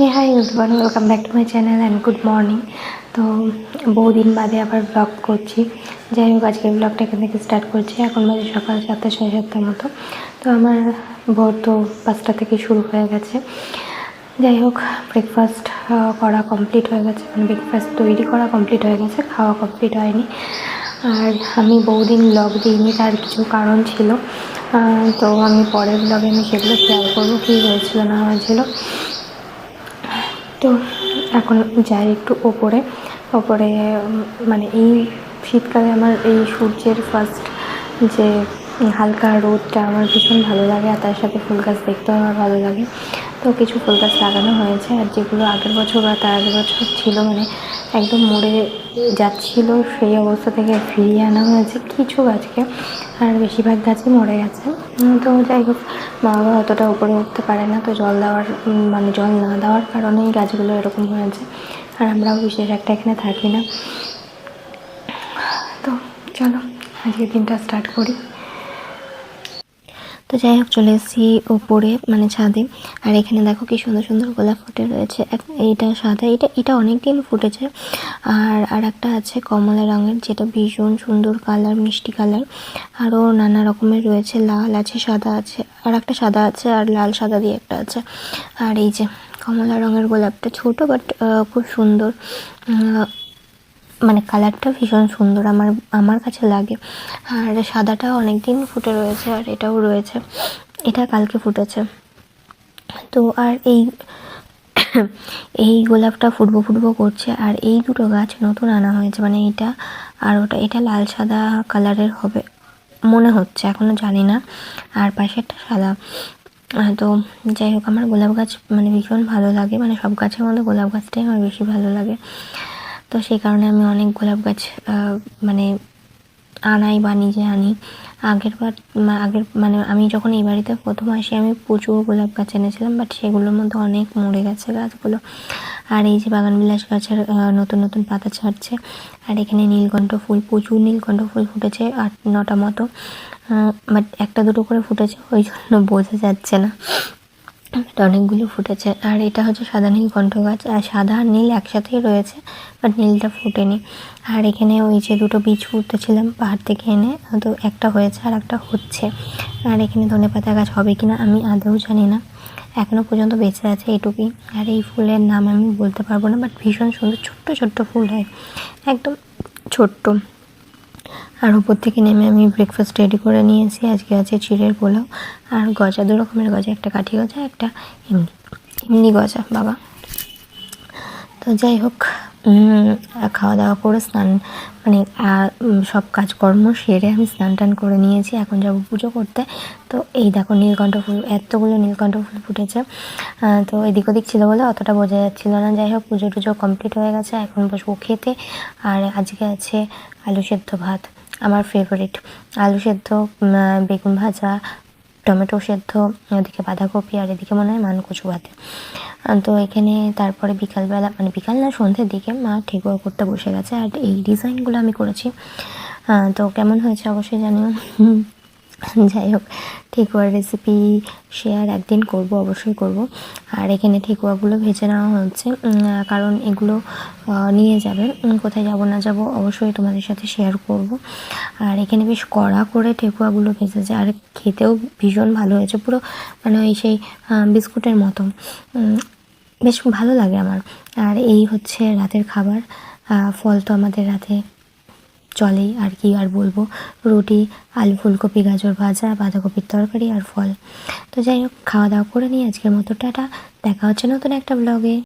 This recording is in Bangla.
Hey hi everyone welcome back to my channel and good morning তো বহুদিন বাদে আবার ব্লগ করছি। যাই হোক আজকে ব্লগটা এখান থেকে স্টার্ট করছি। এখন বাজে সকাল সাতটা, সাড়ে সাতটার মতো। তো আমার ভোর তো পাঁচটা থেকে শুরু হয়ে গেছে। যাই হোক ব্রেকফাস্ট করা কমপ্লিট হয়ে গেছে। মানে ব্রেকফাস্ট তৈরি করা কমপ্লিট হয়ে গেছে, খাওয়া কমপ্লিট হয়নি। আর আমি বহুদিন ব্লগ দিইনি, তার কিছু কারণ ছিল। তো আমি পরের ব্লগে আমি সেগুলো শেয়ার করব, কী হয়েছিল, না হয়েছিল। তো এখন যাই একটু ওপরে। ওপরে মানে এই শীতকালে আমার এই সূর্যের ফার্স্ট যে হালকা রোদটা আমার ভীষণ ভালো লাগে, আর তার সাথে ফুল গাছ দেখতেও আমার ভালো লাগে। তো কিছু ফুল গাছ লাগানো হয়েছে, আর যেগুলো আগের বছর বা তার আগের বছর ছিল মানে একদম মরে যাচ্ছিল, সেই অবস্থা থেকে ফিরিয়ে আনা হয়েছে। কিছু গাছকে, আর বেশিরভাগ গাছই মরে গেছে। তো যাই হোক মা বাবা অতটা উপরে উঠতে পারে না, তো জল দেওয়ার মানে জল না দেওয়ার কারণেই গাছগুলো এরকম হয়েছে। আর আমরাও বিশেষ একটা এখানে থাকি না। তো চলো আজকে দিনটা স্টার্ট করি। তো যাই হোক, চলে এসেছি ওপরে মানে ছাদে। আর এখানে দেখো কি সুন্দর সুন্দর গোলাপ ফুটে রয়েছে। এইটা সাদা এটা এটা অনেক দিন ফুটেছে। আর আর একটা আছে কমলা রঙের, যেটা ভীষণ সুন্দর কালার, মিষ্টি কালার। আরও নানা রকমের রয়েছে, লাল আছে, সাদা আছে। আর একটা সাদা আছে, আর লাল সাদা দিয়ে একটা আছে। আর এই যে কমলা রঙের গোলাপটা ছোট বাট খুব সুন্দর। মানে কালারটা ভীষণ সুন্দর, আমার আমার কাছে লাগে। আর সাদাটা অনেক দিন ফুটে রয়েছে আর এটাও রয়েছে। এটা কালকে ফুটেছে। তো আর এই এই গোলাপটা ফুটবো ফুটবো করছে আর এই দুটো গাছ নতুন আনা হয়েছে মানে এটা আর ওটা, এটা লাল সাদা কালারের হবে, মনে হচ্ছে এখনও জানি না। আর পাশেরটা সাদা। তো যাই হোক, আমার গোলাপ গাছ মানে ভীষণ ভালো লাগে মানে সব গাছের মধ্যে গোলাপ গাছটাই আমার বেশি ভালো লাগে। তো সেই কারণে আমি অনেক গোলাপ গাছ মানে আনাই বা নিজে আনি। আগের বার আগের মানে আমি যখন এই বাড়িতে প্রথম আসি, আমি প্রচুর গোলাপ গাছ এনেছিলাম বাট সেগুলোর মধ্যে অনেক মরে গেছে গাছগুলো। আর এই যে বাগানবিলাস গাছের নতুন নতুন পাতা ছাড়ছে, আর এখানে নীলকণ্ঠ ফুল, প্রচুর নীলকণ্ঠ ফুল ফুটেছে আট, নটা মতো। বাট একটা দুটো করে ফুটেছে, ওই জন্য বোঝা যাচ্ছে না। অনেকগুলো ফুটেছে। আর এটা হচ্ছে সাদা নীল কণ্ঠ গাছ। আর সাদা আর নীল একসাথেই রয়েছে বাট নীলটা ফুটেনি। আর এখানে ওই যে দুটো বীজ ফুটতেছিলাম পাহাড় থেকে এনে, তো একটা হয়েছে আর একটা হচ্ছে। আর এখানে ধনে পাতা গাছ হবে কিনা আমি আদৌ জানি না। এখনও পর্যন্ত বেঁচে আছে এটুকুই। আর এই ফুলের নাম আমি বলতে পারব না বাট ভীষণ সুন্দর, ছোট্ট ছোট্ট ফুল হয়। একদম ছোট্ট। আর উপর থেকে নেমে আমি ব্রেকফাস্ট রেডি করে নিয়েছি। আজকে আছে চিড়ের পোলাও আর গজা দু রকমের গজা, একটা কাঠি গজা, একটা এমনি এমনি গজা, বাবা। তো যাই হোক খাওয়া দাওয়া করে স্নান মানে সব কাজকর্ম সেরে আমি স্নান টান করে নিয়েছি, এখন যাব পুজো করতে। তো এই দেখো নীলকণ্ঠ ফুল, এতগুলো নীলকণ্ঠ ফুল ফুটেছে। তো এদিক ওদিক ছিল বলে অতটা বোঝা যাচ্ছিল না। যাই হোক, পুজো টুজো কমপ্লিট হয়ে গেছে, এখন বসবো খেতে। আর আজকে আছে আলু সেদ্ধ ভাত, আমার ফেভারিট আলু সেদ্ধ বেগুন ভাজা টমেটো সেদ্ধ, এদিকে বাঁধাকপি আর এদিকে মনে হয় মানকচু ভাতে। তো এখানে তারপরে বিকালবেলা মানে বিকাল না সন্ধ্যের দিকে মা ঠিকও করতে বসে গেছে। আর এই ডিজাইনগুলো আমি করেছি। তো কেমন হয়েছে অবশ্যই জানিও। যাই হোক ঠেকুয়ার রেসিপি শেয়ার একদিন করব, অবশ্যই করব। আর এখানে ঠেকুয়াগুলো ভেজে নেওয়া হচ্ছে। কারণ এগুলো নিয়ে যাবে। কোথায় যাব, না যাব, অবশ্যই তোমাদের সাথে শেয়ার করব। আর এখানে বেশ কড়া করে ঠেকুয়াগুলো ভেজেছে। আর খেতেও ভীষণ ভালো হয়েছে। পুরো মানে ওই সেই বিস্কুটের মতো। বেশ ভালো লাগে আমার। আর এই হচ্ছে রাতের খাবার। ফল তো আমাদের রাতে চলেই আর কি আর বলব। রুটি, আলু, ফুলকপি, গাজর ভাজা, বাঁধাকপির তরকারি আর ফল। তো যাই হোক, খাওয়া দাওয়া করে নিই আজকের মতো টাটা। দেখা হচ্ছে নতুন একটা ব্লগে